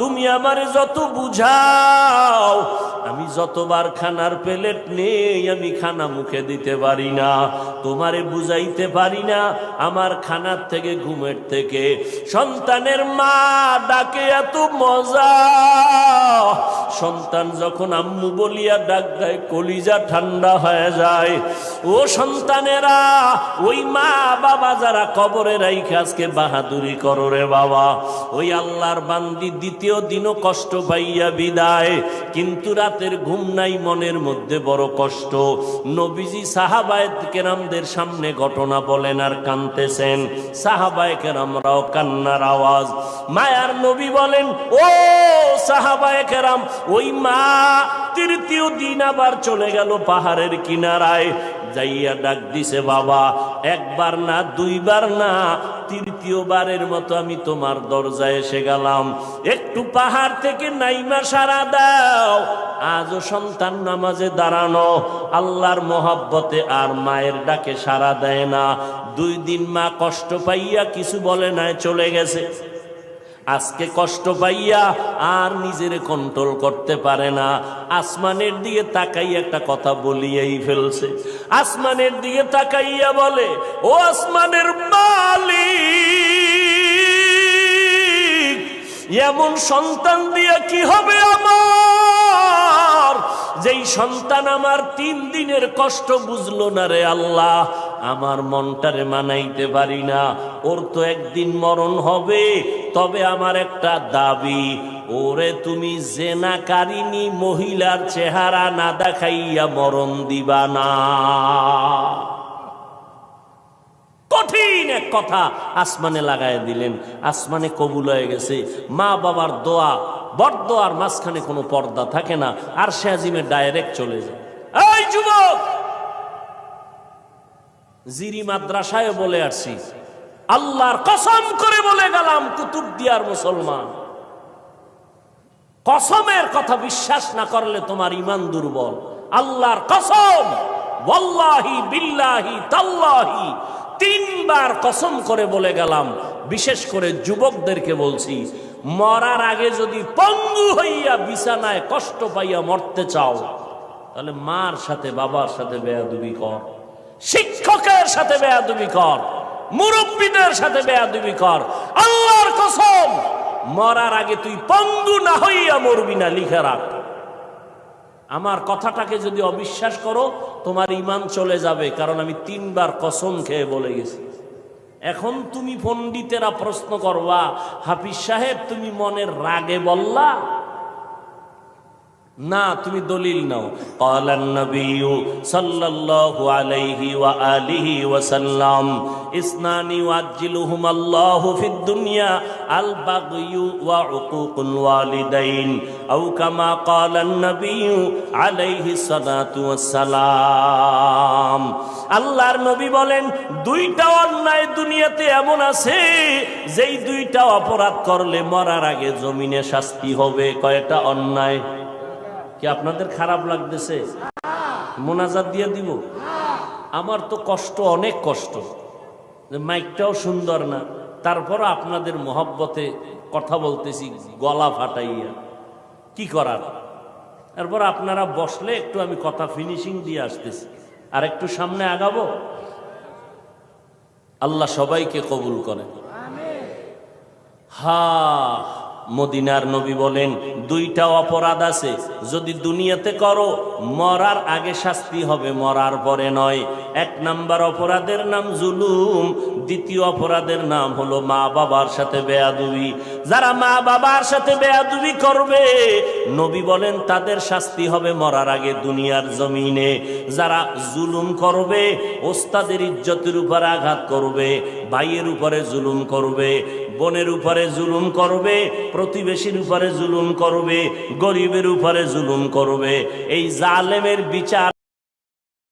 তুমি আমার যত বুঝাও, আমি যতবার খানার প্লেট নেই, আমি খানা মুখে দিতে পারি না। তোমারে বুঝাইতে পারি না, আমার খানার থেকে, ঘুমের থেকে। সন্তানের মা ডাকে এত মজা। সন্তান যখন আম্মু বলিয়া ডাক দেয়, কলিজা ঠান্ডা হয়ে যায়। ও সন্তানেরা, ওই মা বাবা যারা কবরে রাইখে আজকে বাহাদুরি করো রে বাবা। ওই আল্লাহর বান্দি দ্বিতীয় দিনও কষ্ট পাইয়া বিদায়। কিন্তু রাতের ঘুম নাই, মনের মধ্যে বড় কষ্ট। নবীজি সাহাবায়ত কেরামদের সামনে ঘটনা বলেন আর কানতেছেন। সাহাবায় কেরামরাও কান্নার আওয়াজ। মায়ার নবী বলেন, ও সাহাবায় কেরাম ওই মা তৃতীয় দিন আবার চলে গেল পাহাড়ের কিনারায়। যাইয়া ডাক দিছে, বাবা, একবার না, দুইবার না, তৃতীয়বারের মতো আমি তোমার দরজায় এসে গেলাম। একটু পাহাড় থেকে নাইমা সারা দাও। আজও সন্তান নামাজে দাঁড়ানো। আল্লাহর মোহাব্বতে আর মায়ের ডাকে সারা দেয় না। দুই দিন মা কষ্ট পাইয়া কিছু বলে নাই, চলে গেছে। আজকে কষ্ট পাইয়া আর নিজের কন্ট্রোল করতে পারে না। আসমানের দিকে তাকাই একটা কথা বলিয়েই ফেলছে। আসমানের দিকে তাকাইয়া বলে, ও আসমানের মালিক, এমন সন্তান দিয়া কি হবে আমার? যেই সন্তান আমার তিন দিনের কষ্ট বুঝলো না রে আল্লাহ, আমার মনটারে মানাইতে পারি না। ওর তো একদিন মরণ হবে তবে আমার একটা দাবি, ওরে তুমি জেনাকারিনী মহিলার চেহারা না দেখাইয়া মরণ দিবা না। কঠিন এক কথা, আসমানে লাগায় দিলেন, আসমানে কবুল হয়ে গেছে। মা বাবার দোয়া, বরদোয়ার মাঝখানে কোনো পর্দা থাকে না, আর সে আজিমে ডাইরেক্ট চলে যায়। যুবক! জিরি মাদ্রাসায় বলে আসছি আল্লাহর কসম করে বলে গেলাম, কুতুব দিয়ার মুসলমান। কসমের কথা বিশ্বাস না করলে তোমার ইমান দুর্বল। আল্লাহর কসম, ওয়াল্লাহি বিল্লাহি তাল্লাহি, তিনবার কসম করে বলে গেলাম। বিশেষ করে যুবকদেরকে বলছি, মরার আগে যদি পঙ্গু হইয়া বিছানায় কষ্ট পাইয়া মরতে চাও, তাহলে মার সাথে বাবার সাথে বেয়াদুবি কর, শিক্ষকের সাথে বেয়াদুবি কর। মুরব্বীদের সাথে বেয়াদুবি কর। আল্লাহর কসম, মরার আগে তুই পঙ্গু না হইয়া মরবি না, লিখে রাখ। আমার কথাটাকে যদি অবিশ্বাস করো, তোমার ইমান চলে যাবে, কারণ আমি তিনবার কসম খেয়ে বলে গেছি। এখন তুমি পণ্ডিতেরা প্রশ্ন করবা, হাফিজ সাহেব, তুমি মনের রাগে বললা? না, তুমি দলিল নাও। কালান নবিয়ু সাল্লাল্লাহু আলাইহি ওয়া আলিহি ওয়া সাল্লাম, ইসনানি ওয়াজিলুহুম আল্লাহু ফিদ দুনিয়া, আল বাগয়ু ওয়া উকুকুল ওয়ালিদাইন, আও কামা কালান নবিয়ু আলাইহি সালাতু ওয়াস সালাম আল্লাহর নবী বলেন, দুইটা অন্যায় দুনিয়াতে এমন আছে, যেই দুইটা অপরাধ করলে মরার আগে জমিনে শাস্তি হবে। কয়টা অন্যায়? কি আপনাদের খারাপ লাগতেছে? মোনাজাত দিয়ে দিব? আমার তো কষ্ট, অনেক কষ্ট। মাইকটাও সুন্দর না। তারপর আপনাদের মহব্বতে কথা বলতেছি, গলা ফাটাইয়া। কি করার? তারপর আপনারা বসলে একটু আমি কথা ফিনিশিং দিয়ে আসতেছি। আর একটু সামনে আগাবো? আল্লাহ সবাইকে কবুল করেন। হা মদিনার নবী বলেন, দুইটা অপরাধ আছে। যদি দুনিয়াতে করো, মরার আগে শাস্তি হবে, মরার পরে নয়। এক নাম্বার অপরাধের নাম জুলুম, দ্বিতীয় অপরাধের নাম হলো মা বাবার সাথে বেয়াদুবি। যারা মা বাবার সাথে বেয়াদুবি করবে, নবী বলেন, তাদের শাস্তি হবে মরার আগে দুনিয়ার জমিনে। যারা জুলুম করবে, ওস্তাদের ইজ্জতের উপর আঘাত করবে, ভাইয়ের উপরে জুলুম করবে, বোনের উপরে জুলুম করবে প্রতিবেশীর উপরে জুলুম করবে গরিবের উপরে জুলুম করবে। এই জালেমের বিচার